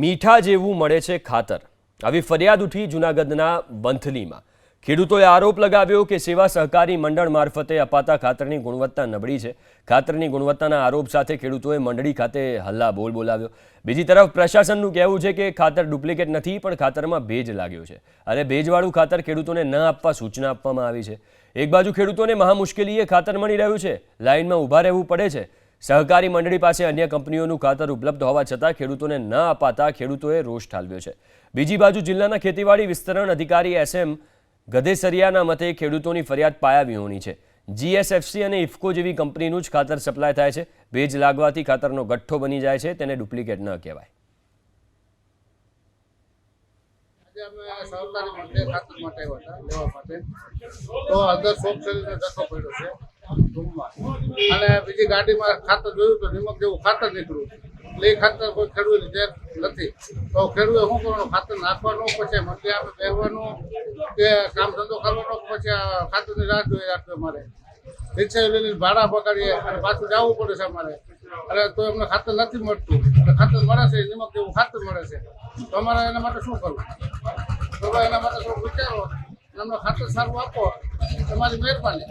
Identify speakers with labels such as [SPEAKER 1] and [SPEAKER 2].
[SPEAKER 1] મીઠા જેવું મળે છે ખાતર. આવી ફરિયાદ ઉઠી જૂનાગઢના બંથલીમાં. ખેડૂતોએ આરોપ લગાવ્યો કે સેવા સહકારી મંડળ મારફતે અપાતા ખાતરની ગુણવત્તા નબળી છે. ખાતરની ગુણવત્તાના આરોપ સાથે ખેડૂતોએ મંડળી ખાતે હલ્લા બોલ બોલાવ્યો. બીજી તરફ પ્રશાસનનું કહેવું છે કે ખાતર ડુપ્લિકેટ નથી, પણ ખાતરમાં ભેજ લાગ્યો છે. અને ભેજવાળું ખાતર ખેડૂતોને ન આપવા સૂચના આપવામાં આવી છે. એક બાજુ ખેડૂતોને મહા મુશ્કેલીએ ખાતર મળી રહ્યું છે. લાઇનમાં ઊભા રહેવું પડે છે. સહકારી મંડળી પાસે અન્ય કંપનીઓનું ખાતર ઉપલબ્ધ હોવા છતાં ખેડૂતોને ન અપાતા ખેડૂતોએ રોષ ઠાલવ્યો છે. બીજી બાજુ જિલ્લાના ખેતીવાડી વિસ્તરણ અધિકારી એસએમ ગધેસરિયાના મતે ખેડૂતોની ફરિયાદ પાયા વિહોણી છે. જીએસએફસી અને ઇફકો જેવી કંપનીનું જ ખાતર સપ્લાય થાય છે. ભેજ લાગવાથી ખાતરનો ગઠ્ઠો બની જાય છે. તેને ડુપ્લિકેટ ન કહેવાય.
[SPEAKER 2] તો અંદર સોપ જથ્થો પડ્યો છે. અને બીજી ગાડીમાં ખાતર જોયું તો નિમક જેવું ખાતર નીકળ્યું એ ખાતર કોઈ ખેડૂત લીધે નથી. તો ખેડૂતે શું કરવાનું? ખાતર નાખવાનું, પછી મંડી આપે પહેરવાનું, કે કામ ધંધો કરવાનો, પછી ખાતરની રાહ જોઈ રાખવી અમારે. રિક્ષા લઈને ભાડા પકડીએ અને પાછું જવું પડે છે અમારે. અને તો એમને ખાતર નથી મળતું. એટલે ખાતર મળે છે, નિમક જેવું ખાતર મળે છે. તો અમારે એના માટે શું કરવું? તો એના માટે થોડું વિચારો. અમને ખાતર સારું આપો. તમારી મહેરબાની.